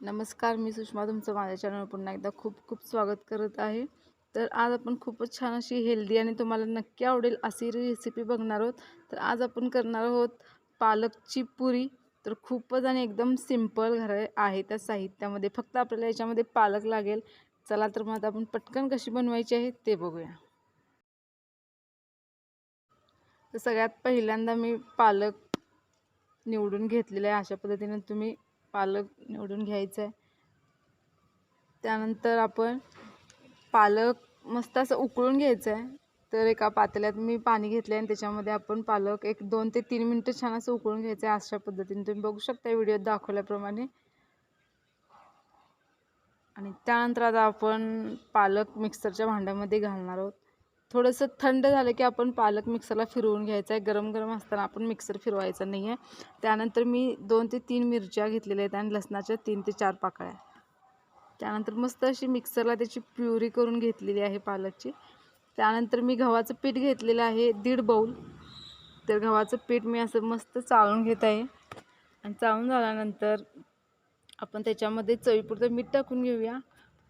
नमस्कार मी सुषमा तुमचं माझ्या चॅनलवर पुन्हा एकदा खूप खूप स्वागत करत आहे. तर आज आपण खूपच छान अशी हेल्दी आणि तुम्हाला नक्की आवडेल अशी रेसिपी बघणार आहोत. तर आज आपण करणार आहोत पालकची पुरी. तर खूपच आणि एकदम सिंपल घर आहे त्या साहित्यामध्ये. फक्त आपल्याला याच्यामध्ये पालक लागेल. चला तर मग आता आपण पटकन कशी बनवायची आहे ते बघूया. तर सगळ्यात पहिल्यांदा मी पालक निवडून घेतलेला आहे अशा पद्धतीने तुम्ही पालक निवडून घ्यायचं आहे त्यानंतर आपण पालक मस्त असं उकळून घ्यायचं आहे तर एका पातेल्यात मी पाणी घेतलं आहे आणि त्याच्यामध्ये आपण पालक एक दोन ते तीन मिनटं छान असं उकळून घ्यायचं आहे अशा पद्धतीने. तुम्ही बघू शकता व्हिडिओत दाखवल्याप्रमाणे. आणि त्यानंतर आता आपण पालक मिक्सरच्या भांड्यामध्ये घालणार आहोत. थोडंसं थंड झालं की आपण पालक मिक्सरला फिरवून घ्यायचं आहे. गरम गरम असताना आपण मिक्सर फिरवायचा नाही आहे त्यानंतर मी दोन ते तीन मिरच्या घेतलेल्या आहेत आणि लसणाच्या तीन ते चार पाकळ्या. त्यानंतर मस्त अशी मिक्सरला त्याची प्युरी करून घेतलेली आहे पालकची. त्यानंतर मी गव्हाचं पीठ घेतलेलं आहे दीड बाऊल तर गव्हाचं पीठ मी असं मस्त चाळून घेत आहे. आणि चाळून झाल्यानंतर आपण त्याच्यामध्ये चवीपुरतं मीठ टाकून घेऊया.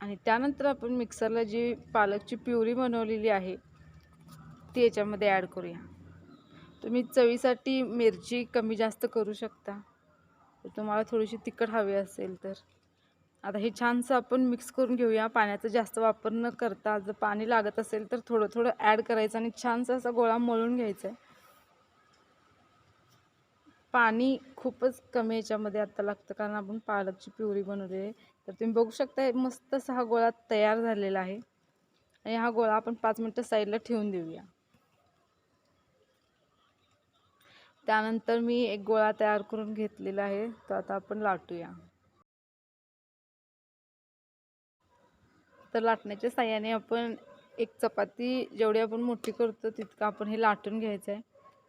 आणि त्यानंतर आपण मिक्सरला जी पालकची प्युरी बनवलेली आहे ती याच्यामध्ये ॲड करूया. तुम्ही चवीसाठी मिरची कमी जास्त करू शकता. तुम्हाला थोडीशी तिखट हवी असेल तर. आता हे छानसं आपण मिक्स करून घेऊया. पाण्याचा जास्त वापर न करता जर पाणी लागत असेल तर थोडं थोडं ॲड करायचं आणि छानसा असा गोळा मळून घ्यायचा आहे पाणी खूपच कमी याच्यामध्ये आत्ता लागतं कारण आपण पालकची प्युरी बनवली आहे. तर तुम्ही बघू शकता मस्त असा हा गोळा तयार झालेला आहे. आणि हा गोळा आपण पाच मिनटं साईडला ठेवून देऊया. त्यानंतर मी एक गोळा तयार करून घेतलेला आहे तो आता आपण लाटूया. तर लाटण्याच्या साह्याने आपण एक चपाती जेवढी आपण मोठी करतो तितकं आपण हे लाटून घ्यायचं आहे.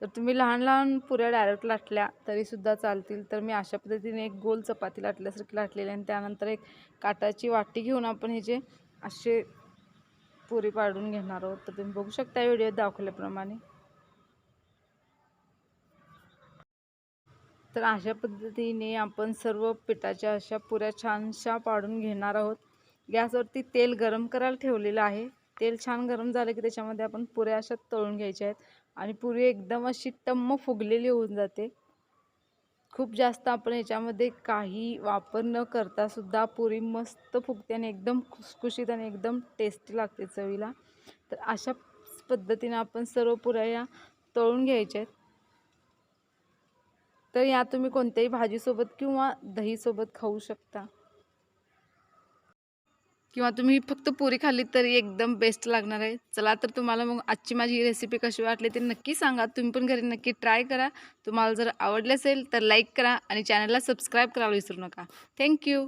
तर तुम्ही लहान लहान पुऱ्या डायरेक्ट लाटल्या तरीसुद्धा चालतील. तर मी अशा पद्धतीने एक गोल चपाती लाटल्यासारखी लाटलेली आणि त्यानंतर एक काटाची वाटी घेऊन आपण हे जे असे पुरी पाडून घेणार आहोत. तर तुम्ही बघू शकता व्हिडिओ दाखवल्याप्रमाणे. तर अशा पद्धतीने आपण सर्व पिठाच्या अशा पुऱ्या छानशा पाडून घेणार आहोत. गॅसवरती तेल गरम करायला ठेवलेलं आहे. तेल छान गरम झालं की त्याच्यामध्ये आपण पुऱ्या अशा तळून घ्यायच्या आहेत. आणि पुरी एकदम अशी टम्म फुगलेली होऊन जाते. खूप जास्त आपण याच्यामध्ये काही वापर न करता सुद्धा पुरी मस्त फुगते आणि एकदम खुसखुशीत आणि एकदम टेस्टी लागते चवीला. तर अशा पद्धतीने आपण सर्व पुऱ्या या तळून घ्यायच्या आहेत. तर या तुम्ही कोणत्याही भाजीसोबत किंवा दहीसोबत खाऊ शकता. किंवा तुम्ही फक्त पुरी खाल्ली तरी एकदम बेस्ट लागणार आहे. चला तर तुम्हाला मग आजची माझी ही रेसिपी कशी वाटली ते नक्की सांगा. तुम्ही पण घरी नक्की ट्राय करा. तुम्हाला जर आवडले असेल तर लाईक करा आणि चॅनलला सबस्क्राईब करायला विसरू नका. थँक्यू